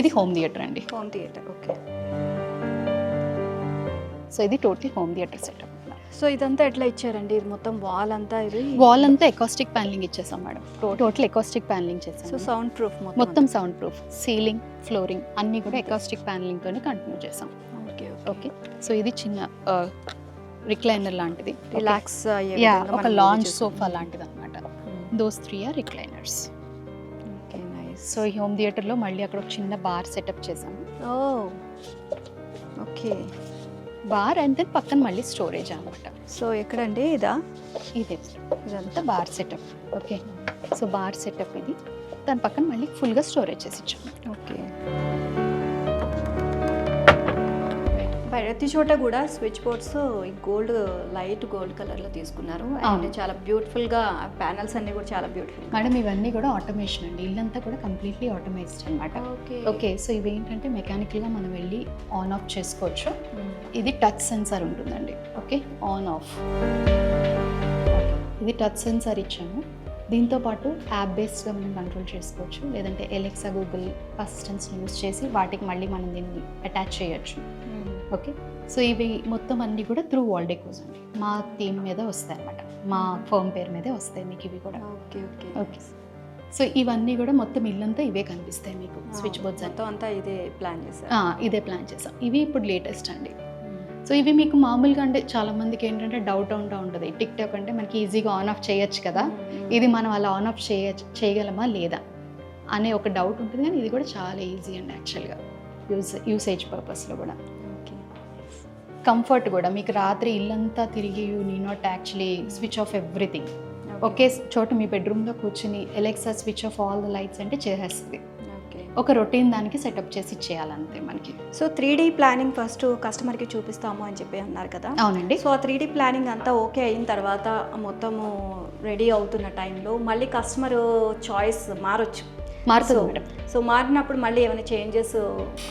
ఇది home theatre అండి. Home theater okay. So ఇది total home theater setup. So ఇదంతా ఎట్లా ఇచ్చారండి? ఇది మొత్తం వాల్ అంతా ఇది? వాల్ అంతా ఎకాస్టిక్ ప్యానలింగ్ ఇచ్చేసాం madam. Total acoustic paneling so చేసాం. సౌండ్ ప్రూఫ్ మొత్తం సౌండ్ ప్రూఫ్ సీలింగ్ ఫ్లోరింగ్ అన్నీ కూడా ఎకాస్టిక్ ప్యానలింగ్ తోనే కంటిన్యూ చేసాం. ఓకే ఓకే సో ఇది చిన్న రిక్లైనర్ లాంటిది. రిలాక్స్ యా ఒక లాంచ్ సోఫా లాంటిది అనమాట those three are recliners so ఈ హోమ్ థియేటర్లో మళ్ళీ అక్కడ ఒక చిన్న బార్ సెటప్ చేసాము oh okay. Bar and then పక్కన మళ్ళీ స్టోరేజ్ అనమాట సో ఎక్కడండి ఇదా? ఇదే. ఇదంతా bar setup. Okay. So bar setup ఇది. దాని పక్కన మళ్ళీ ఫుల్గా స్టోరేజ్ చేసి ఇచ్చాము. ఓకే. ప్రతి చోట కూడా switch boards gold light gold కలర్లో తీసుకున్నారు. అండ్. చాలా బ్యూటిఫుల్గా ప్యానల్స్ అన్ని కూడా చాలా బ్యూటిఫుల్ మేడం ఇవన్నీ కూడా ఆటోమేషన్ అండి. ఇల్లంతా కూడా కంప్లీట్లీ ఆటోమైజ్డ్ అనమాట ఓకే. ఓకే సో ఇవి ఏంటంటే మెకానికల్గా మనం వెళ్ళి ఆన్ ఆఫ్ చేసుకోవచ్చు. ఇది టచ్ సెన్సార్ ఉంటుందండి. Okay on off. ఇది టచ్ సెన్సార్ ఇచ్చాము. దీంతో పాటు యాప్ బేస్డ్గా మనం కంట్రోల్ చేసుకోవచ్చు. లేదంటే ఎలెక్సా గూగుల్ అసిస్టెంట్స్ని యూస్ చేసి వాటికి మళ్ళీ మనం దీన్ని అటాచ్ చేయొచ్చు. ఓకే సో ఇవి మొత్తం అన్నీ కూడా త్రూ వాల్ డెకోస్ అండి. మా థీమ్ మీద వస్తాయి అనమాట మా ఫర్మ్ పేరు మీదే వస్తాయి మీకు ఇవి కూడా. ఓకే ఓకే ఓకే సో ఇవన్నీ కూడా మొత్తం ఇల్లంతా ఇవే కనిపిస్తాయి మీకు. స్విచ్ బోర్డ్స్ మొత్తం అంతా ఇదే ప్లాన్ చేశారు. అంటే ఇదే ప్లాన్ చేసాం ఇవి ఇప్పుడు లేటెస్ట్ అండి. సో ఇవి మీకు మామూలుగా అంటే చాలా మందికి ఏంటంటే డౌట్ ఉంటా ఉంటుంది. టిక్ టాక్ అంటే మనకి ఈజీగా ఆన్ ఆఫ్ చేయొచ్చు కదా. ఇది మనం అలా ఆన్ ఆఫ్ చేయొచ్చు చేయగలమా లేదా అనే ఒక డౌట్ ఉంటుంది కానీ ఇది కూడా చాలా ఈజీ అండి యాక్చువల్గా యూస్ యూసేజ్ పర్పస్లో కూడా. ఓకే కంఫర్ట్ కూడా. మీకు రాత్రి ఇల్లంతా తిరిగి you need not actually switch off everything ఒకే చోట మీ బెడ్రూమ్లో కూర్చుని Alexa switch off all the lights అంటే చేసేస్తుంది. ఒక రొటీన్ దానికి సెటప్ చేసి చేయాలంతే మనకి. So three D planning first కస్టమర్కి చూపిస్తాము అని చెప్పి అన్నారు కదా? అవునండి. సో ఆ త్రీ డీ ప్లానింగ్ అంతా ఓకే అయిన తర్వాత మొత్తము రెడీ అవుతున్న టైంలో మళ్ళీ కస్టమర్ చాయిస్ మారొచ్చు. మారుతుంది మేడం. సో మారినప్పుడు మళ్ళీ ఏమైనా చేంజెస్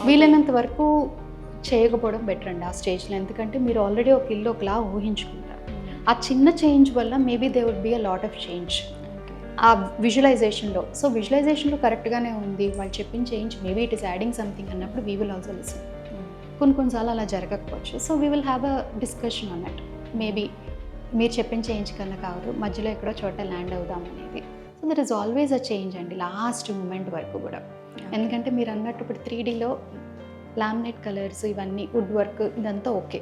వీలైనంత వరకు చేయకపోవడం బెటర్ అండి ఆ స్టేజ్లో. ఎందుకంటే మీరు ఆల్రెడీ ఒక ఇల్లు ఒకలా ఊహించుకుంటారు. ఆ చిన్న చేంజ్ వల్ల maybe they would be a lot of change. ఆ విజువలైజేషన్లో సో విజువలైజేషన్లో కరెక్ట్గానే ఉంది. వాళ్ళు చెప్పిన change maybe it is adding something అన్నప్పుడు వీ విల్ ఆల్సో లిసన్ కొన్ని కొన్నిసార్లు అలా జరగకపోవచ్చు. So we will have a discussion అన్నట్టు మేబీ మీరు చెప్పిన చేంజ్ కన్నా కాదు మధ్యలో ఎక్కడో చోట ల్యాండ్ అవుదాం అనేది. So there is always a change అండి లాస్ట్ మూమెంట్ వరకు కూడా. ఎందుకంటే మీరు అన్నట్టు ఇప్పుడు త్రీ డీలో లామినేట్ కలర్స్ ఇవన్నీ వుడ్ వర్క్ ఇదంతా okay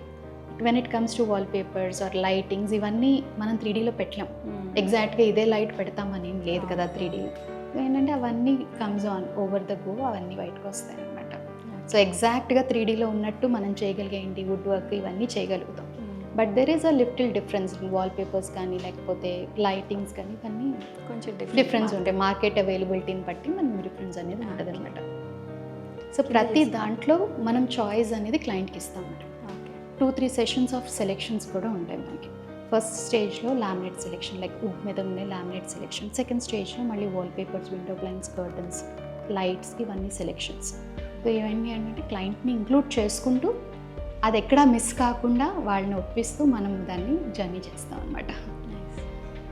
when it comes to wall papers or lightings ఇవన్నీ మనం త్రీ డీలో పెట్టలేం. ఎగ్జాక్ట్గా ఇదే లైట్ పెడతామని లేదు కదా త్రీ డీలో ఏంటంటే అవన్నీ comes on over the go అవన్నీ బయటకు వస్తాయి అనమాట సో ఎగ్జాక్ట్గా త్రీ డీలో ఉన్నట్టు మనం చేయగలిగేంటి వుడ్ వర్క్ ఇవన్నీ చేయగలుగుతాం. But there is a little difference wall papers కానీ లేకపోతే లైటింగ్స్ కానీ ఇవన్నీ కొంచెం డిఫరెన్స్ ఉంటాయి. మార్కెట్ అవైలబిలిటీని బట్టి మనం డిఫరెన్స్ అనేది ఉంటుంది అనమాట సో ప్రతి దాంట్లో మనం చాయిస్ అనేది క్లయింట్కి ఇస్తాం two three sessions of selections కూడా ఉంటాయి మనకి. ఫస్ట్ స్టేజ్లో లామినేట్ సెలెక్షన్ లైక్ వుడ్ మీద ఉండే లామినేట్ సెలెక్షన్. సెకండ్ స్టేజ్లో మళ్ళీ wall papers window blinds curtains lights ఇవన్నీ సెలెక్షన్స్. సో ఇవన్నీ ఏంటంటే క్లయింట్ని ఇంక్లూడ్ చేసుకుంటూ అది ఎక్కడా మిస్ కాకుండా వాళ్ళని ఒప్పిస్తూ మనం దాన్ని జర్నీ చేస్తాం అనమాట